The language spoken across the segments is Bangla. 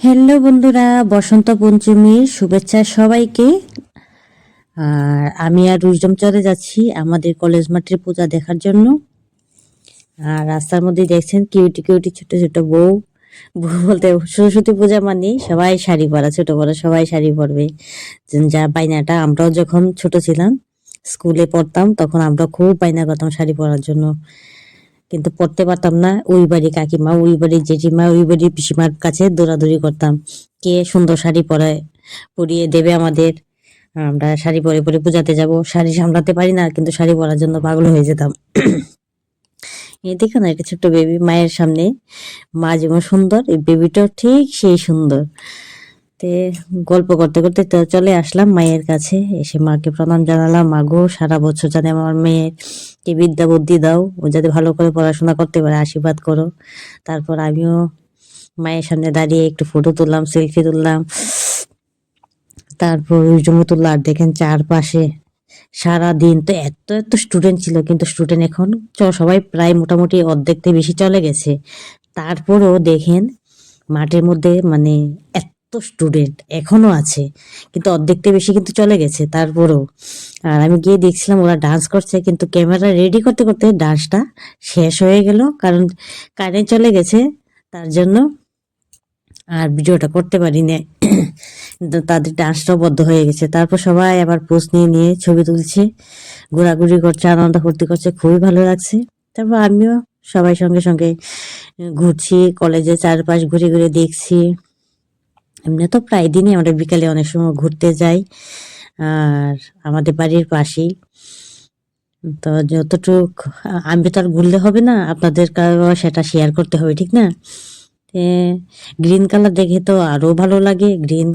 হ্যালো বন্ধুরা, বসন্ত পঞ্চমীর শুভেচ্ছা সবাইকে। আর আমি আর রুজম চলে যাচ্ছি আমাদের কলেজ মাঠের পূজা দেখার জন্য। আর রাস্তার মধ্যে দেখছেন কিউটি কিউটি ছোট ছোট বউ। বউ বলতে সরস্বতী পূজা মানে সবাই শাড়ি পরা, ছোট বড় সবাই শাড়ি পরবে। যা বাইনাটা আমরাও যখন ছোট ছিলাম, স্কুলে পড়তাম, তখন আমরা খুব বাইনা করতাম শাড়ি পরার জন্য। কিন্তু পড়তে পারতাম না। ওই বাড়ি কাকিমা, ওই বাড়ি জেঠিমা, ওই বাড়ি পিসিমার কাছে দৌড়াদৌড়ি করতাম। কে সুন্দর শাড়ি পরায়, পরিয়ে দেবে আমাদের। আমরা শাড়ি পরে পরে পূজাতে যাব। শাড়ি সামলাতে পারি না, কিন্তু শাড়ি পরার জন্য পাগল হয়ে যেতাম। এই দেখো না, একটা ছোট্ট বেবি মায়ের সামনে। মা যেমন সুন্দর, এই বেবিটাও ঠিক সেই সুন্দর। তে গল্প করতে করতে তো চলে আসলাম মায়ের কাছে। এসে মাকে প্রণাম জানালাম মাগো সারা বছর জানে আমার মেয়েকে বিদ্যা বুদ্ধি দাও, ও যাতে ভালো করে পড়াশোনা করতে পারে, আশীর্বাদ করো। তারপর আমিও মায়ের সামনে দাঁড়িয়ে একটু ফটো তুললাম সেলফি তুললাম। তারপর তুললাম আর দেখেন চারপাশে সারা দিন তো এত এত স্টুডেন্ট ছিল, কিন্তু স্টুডেন্ট এখন সবাই প্রায় মোটামুটি অর্ধেক থেকে বেশি চলে গেছে। তারপরও দেখেন মাঠের মধ্যে মানে এত স্টুডেন্ট এখনও আছে, কিন্তু অর্ধেকটা বেশি কিন্তু চলে গেছে তারপরেও। আর আমি গিয়ে দেখছিলাম ওরা ডান্স করছে, কিন্তু ক্যামেরা রেডি করতে করতে ডান্সটা শেষ হয়ে গেল, কারণ কারেন্ট চলে গেছে তার জন্য আর ভিডিওটা করতে পারি না তাদের ডান্সটাও বদ্ধ হয়ে গেছে। তারপর সবাই আবার পোস্ট নিয়ে নিয়ে ছবি তুলছে, ঘোরাঘুরি করছে, আনন্দ ফুর্তি করছে, খুবই ভালো লাগছে। তারপর আমিও সবাই সঙ্গে সঙ্গে ঘুরছি কলেজে চারপাশ ঘুরে ঘুরে দেখছি। এমনি তো প্রায় দিনই আমরা বিকালে অনেক সময় ঘুরতে যাই, আর আমাদের বাড়ির পাশেই। তো যতটুক, আমি তো আর ঘুরলে হবে না, আপনাদের সেটা শেয়ার করতে হবে, ঠিক না? গ্রিন কালার দেখে তো আরও ভালো লাগে গ্রিন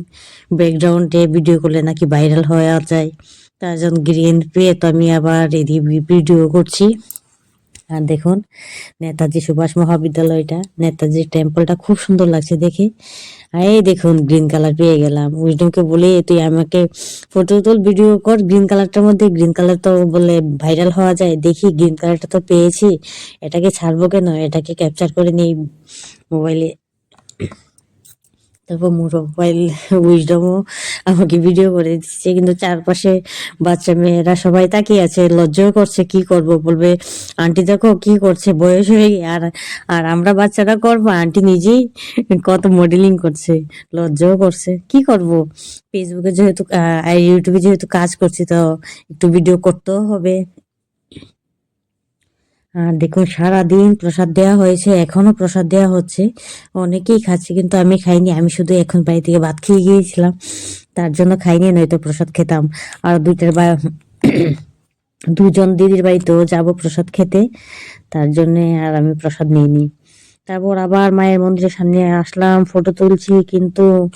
ব্যাকগ্রাউন্ডে ভিডিও করলে নাকি ভাইরাল হওয়া যায়। তার জন্য গ্রিন পেয়ে তো আমি আবার এদিকে ভিডিও করছি। আর দেখুন, নেতাজি সুভাষ মহাবিদ্যালয়টা, নেতাজি টেম্পলটা খুব সুন্দর লাগছে দেখে। আর এই দেখুন গ্রিন কালার পেয়ে গেলাম। উইজডমকে বলে, তুই আমাকে ফটো তোল ভিডিও কর গ্রিন কালারটার মধ্যে গ্রিন কালার তো বলে ভাইরাল হওয়া যায়। দেখি গ্রিন কালারটা তো পেয়েছি। এটাকে ছাড়বো কেন? এটাকে ক্যাপচার করে নিই মোবাইলে তারপর মোবাইল উইজডমও আমাকে ভিডিও করে দিচ্ছে। কিন্তু চারপাশে বাচ্চা মেয়েরা সবাই তাকিয়ে আছে, লজ্জাও করছে, কি করব? বলবে, আন্টি দেখো কি করছে, বয়স হয়ে গিয়ে, আর আর আমরা বাচ্চারা করব? আন্টি নিজেই কত মডেলিং করছে, লজ্জাও করছে, কি করব? ফেসবুকে যেহেতু ইউটিউবে যেহেতু কাজ করছি, তো একটু ভিডিও করতেও হবে আর দেখুন, সারাদিন প্রসাদ দেওয়া হয়েছে এখনও প্রসাদ দেওয়া হচ্ছে। অনেকেই খাচ্ছে, কিন্তু আমি খাইনি। আমি শুধু এখন বাড়ি থেকে ভাত খেয়ে গিয়েছিলাম। তার জন্য খাইনি, নয়তো প্রসাদ খেতাম। আর দুইটার বা দুজন দিদির বাড়িতেও যাব প্রসাদ খেতে। তার জন্যে আর আমি প্রসাদ নিইনি। তারপর আবার মায়ের মন্দিরের সামনে আসলাম ফটো তুলছি, কিন্তু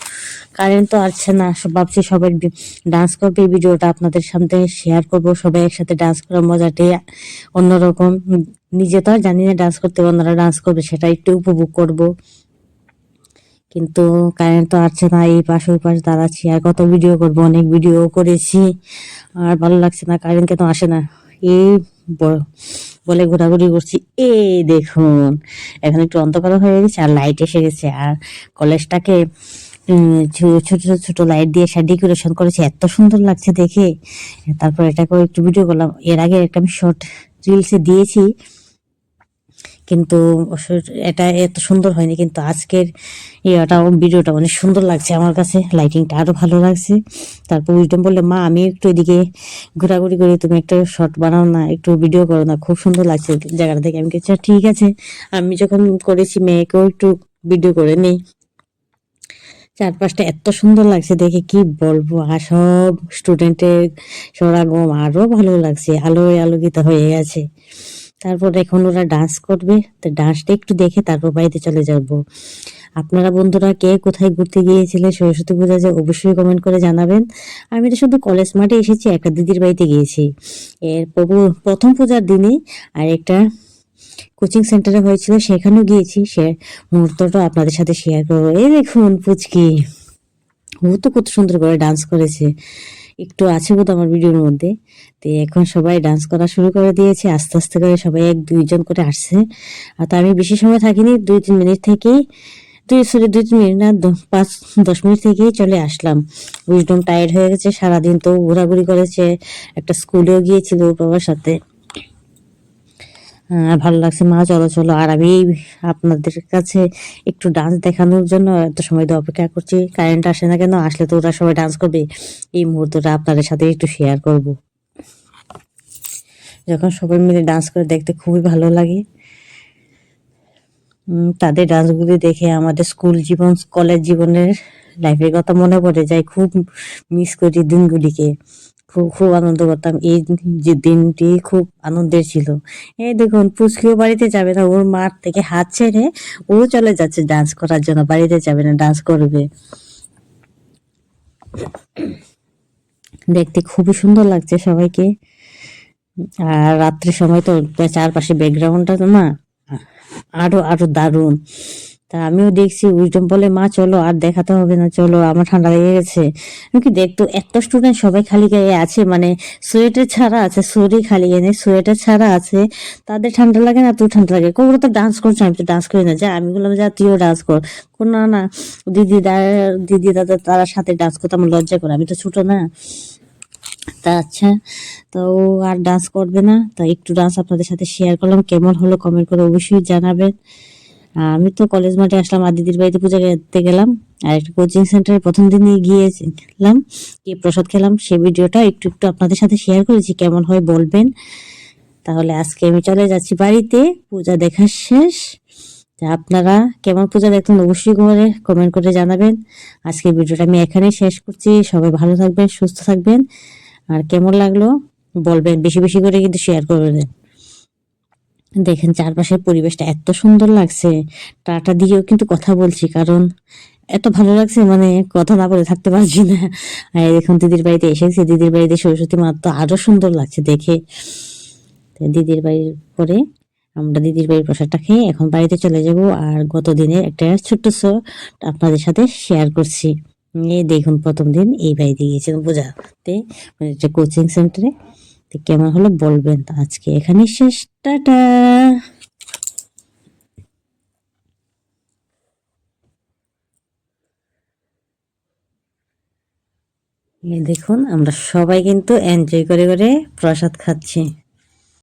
কারেন্ট তো আসছে না। ভাবছি সবাই ডান্স করবে। ভিডিওটা আপনাদের সামনে শেয়ার করব। সবাই একসাথে ডান্স করার মজাটাই অন্যরকম। নিজে তো আর জানি না ডান্স করতে অন্যরা ডান্স করবে, সেটা একটু উপভোগ করব। কিন্তু কারেন্ট তো আসছে না, এই পাশ ওই পাশ দাঁড়াচ্ছি। আর কত ভিডিও করব, অনেক ভিডিও করেছি। আর ভালো লাগছে না কারেন্ট কেন আসে না? এই ব- বলে ঘোরাঘুরি করছি। এ দেখুন, এখন একটু অন্ধকার হয়ে গেছে আর লাইট এসে গেছে। আর কলেজটাকে ছোট ছোট লাইট দিয়ে সে ডেকোরেশন করেছে। এত সুন্দর লাগছে দেখে। তারপর এটাকে একটু ভিডিও করলাম। এর আগে একটা আমি শর্ট রিলসে দিয়েছি। কিন্তু এটা এত সুন্দর হয়নি, কিন্তু আজকের ইয়েটা ভিডিওটা অনেক সুন্দর লাগছে আমার কাছে লাইটিংটা আরও ভালো লাগছে। তারপর উইজডম বললে, মা, আমি একটু এদিকে ঘোরাঘুরি করি, তুমি একটা শর্ট বানাও না, একটু ভিডিও করো না, খুব সুন্দর লাগছে জায়গাটা দেখে। আমি কিছু ঠিক আছে। আমি যখন করেছি, মেয়েকেও একটু ভিডিও করে নেই। চারপাশটা এত সুন্দর লাগছে দেখে, কি বলব? আর সব স্টুডেন্টের সরাগম আরও ভালো লাগছে, আলোয় আলোকিত হয়ে গেছে তারপর এখন ওরা ডান্স করবে। তো ডান্সটা একটু দেখে তারপর বাড়িতে চলে যাব। আপনারা বন্ধুরা কে কোথায় ঘুরতে গিয়েছিলেন সরস্বতী পূজা যে অবশ্যই কমেন্ট করে জানাবেন। আমি তো শুধু কলেজ মাঠে এসেছি, একটা দিদির বাড়িতে গিয়েছি। এর প্রথম পূজার দিনে আর একটা কোচিং সেন্টারে হয়েছিল, সেখানেও গিয়েছি। সে মুহূর্তটা আপনাদের সাথে শেয়ার করব। এই দেখুন পুচকি। ও তো কত সুন্দর করে ডান্স করেছে। একটু আছে বোধ আমার ভিডিওর মধ্যে। তো এখন সবাই ডান্স করা শুরু করে দিয়েছে, আস্তে আস্তে করে সবাই এক দুইজন করে আসছে। আর তা আমি বেশি সময় থাকিনি, দুই তিন মিনিট থেকেই, দুই সরি দুই তিন মিনিট না পাঁচ, দশ মিনিট থেকেই চলে আসলাম। উইজডম টায়ার্ড হয়ে গেছে, সারাদিন তো ঘোরাঘুরি করেছে, একটা স্কুলেও গিয়েছিল বাবার সাথে। আহ, ভালো লাগছে মা চলো চলো। আর আমি আপনাদের কাছে একটু ডান্স দেখানোর জন্য এত সময় ধরে অপেক্ষা করছি। কারেন্ট আসে না কেন? আসলে তো ওরা সবাই ডান্স করবে। এই মুহূর্তটা আপনাদের সাথে একটু শেয়ার করব। যখন সবাই মিলে ডান্স করে দেখতে খুবই ভালো লাগে। তাদের ডান্সগুলি দেখে আমাদের স্কুল জীবন কলেজ জীবনের লাইফের কথা মনে পড়ে যায় খুব মিস করি দিনগুলিকে। খুব খুব আনন্দ করতাম। এই যে দিনটি খুব আনন্দের ছিল। এই দেখুন, পুচকিও বাড়িতে যাবে না, ওর মার থেকে হাত ছেড়ে ও চলে যাচ্ছে ডান্স করার জন্য, বাড়িতে যাবে না ডান্স করবে। দেখতে খুবই সুন্দর লাগছে সবাইকে। আর রাত্রির সময় তো চারপাশে ব্যাকগ্রাউন্ডটা তো না আরও আরও দারুণ। তা আমিও দেখছি উইজডম বলে, মা, চলো, আর দেখাতে হবে না, চলো, আমার ঠান্ডা লেগে গেছে। কি দেখতো এত স্টুডেন্ট সবাই খালি গায়ে আছে মানে সোয়েটার ছাড়া আছে সোয়েটার খালি গায়ে সোয়েটার ছাড়া আছে, তাদের ঠান্ডা লাগে না তুই ঠান্ডা লাগে। কোবরা তো ডান্স করছে, আমি তো ডান্স করি না, যা, আমি বললাম, যা, তুইও ডান্স কর। কোন না না, দিদি দিদি দাদা, তারা সাথে ডান্স করতে আমার লজ্জা করে, আমি তো ছোট না। তা আচ্ছা তো ও আর ডান্স করবে না, তা একটু ডান্স আপনাদের সাথে শেয়ার করলাম, কেমন হলো কমেন্ট করে অবশ্যই জানাবেন। আমি তো কলেজ মাঠে আসলাম আর দিদির বাড়িতে পূজা করতে গেলাম। আর একটা কোচিং সেন্টারে প্রথম দিনই গিয়েছিলাম, গিয়ে প্রসাদ খেলাম। সেই ভিডিওটা একটু একটু আপনাদের সাথে শেয়ার করেছি, কেমন হয় বলবেন। তাহলে আজকে আমি চলে যাচ্ছি বাড়িতে, পূজা দেখা শেষ। আপনারা কেমন পূজা দেখলেন অবশ্যই করে কমেন্ট করে জানাবেন। আজকে ভিডিওটা আমি এখানেই শেষ করছি। সবাই ভালো থাকবেন, সুস্থ থাকবেন। আর কেমন লাগল বলবেন, বেশি বেশি করে কিন্তু শেয়ার করবেন। দেখেন চারপাশের পরিবেশটা এত সুন্দর লাগছে। টাটা দিয়েও কিন্তু কথা বলছি, কারণ এত ভালো লাগছে মানে কথা না বলে থাকতে পারছি না। আর দেখুন, দিদির বাড়িতে এসেছি, দিদির বাড়িতে সরস্বতী মা তো আরও সুন্দর লাগছে দেখে। দিদির বাড়ির পরে আমরা দিদির বাড়ির প্রসাদটা খেয়ে এখন বাড়িতে চলে যাব, আর গত দিনের একটা ছোট্ট শো আপনাদের সাথে শেয়ার করছি। দেখুন, প্রথম দিন এই বাড়িতে গিয়েছিলাম বোঝাতে মানে একটা কোচিং সেন্টারে তো কেমন হলো বলবেন। তো আজকে এখানে শেষ। টাটা। দেখুন, আমরা সবাই কিন্তু এনজয় করে করে প্রসাদ খাচ্ছি।